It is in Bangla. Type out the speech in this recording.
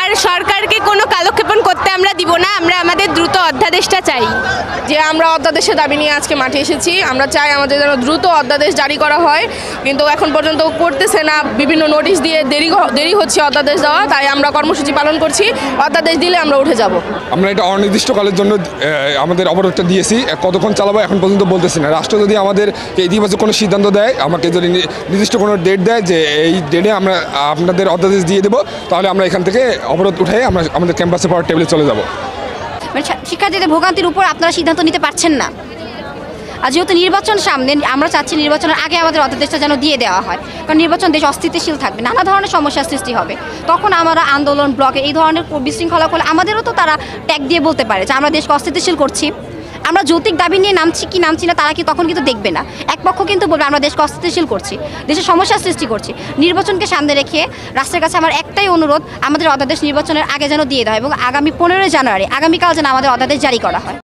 আর সরকারকে কোনো কালক্ষেপণ করতে আমরা দিব না আমরা আমাদের দ্রুত অধ্যাদেশটা চাই যে আমরা অধ্যাদেশের দাবি নিয়ে আজকে মাঠে এসেছি। আমরা চাই আমাদের যেন দ্রুত অধ্যাদেশ জারি করা হয়। কিন্তু এখন পর্যন্ত করতেছে না। বিভিন্ন নোটিশ দিয়ে দেরি দেরি হচ্ছে অধ্যাদেশ দেওয়া। তাই আমরা কর্মসূচি পালন করছি। অধ্যাদেশ দিলে আমরা উঠে যাব। আমরা এটা অনির্দিষ্টকালের জন্য আমাদের অবরোধটা দিয়েছি। কতক্ষণ চালাবো এখন পর্যন্ত বলতেছি না। রাষ্ট্র যদি আমাদের ইতিবাচক কোনো সিদ্ধান্ত দেয়, আমাকে যদি নির্দিষ্ট কোনো ডেট দেয় যে এই ডেটে আমরা, আপনাদের অধ্যাদেশ দিয়ে দেবো, তাহলে আমরা এখান থেকে অবরোধ উঠে আমরা, আমাদের ক্যাম্পাসে পড়ার টেবিলে চলে যাব। মানে শিক্ষার্থীদের ভোগান্তির উপর আপনারা সিদ্ধান্ত নিতে পারছেন না। আর যেহেতু নির্বাচন সামনে, আমরা চাচ্ছি নির্বাচনের আগে আমাদের অধ্যাদেশটা যেন দিয়ে দেওয়া হয়। কারণ নির্বাচন দেশ অস্থিতিশীল থাকবে, নানা ধরনের সমস্যার সৃষ্টি হবে। তখন আমরা আন্দোলন, ব্লকে এই ধরনের বিশৃঙ্খলা করলে আমাদেরও তো তারা ট্যাগ দিয়ে বলতে পারে যে আমরা দেশকে অস্থিতিশীল করছি। আমরা যৌতিক দাবি নিয়ে নামছি কি নামছি না, তারা কি তখন কিন্তু দেখবে না। এক পক্ষ কিন্তু বলবে, আমরা দেশকে অস্থিতিশীল করছি, দেশের সমস্যার সৃষ্টি করছি। নির্বাচনকে সামনে রেখে রাষ্ট্রের কাছে আমার একটাই অনুরোধ, আমাদের অধ্যাদেশ নির্বাচনের আগে যেন দিয়ে দেওয়া হয় এবং আগামী পনেরোই জানুয়ারি, আগামীকাল যেন আমাদের অধ্যাদেশ জারি করা হয়।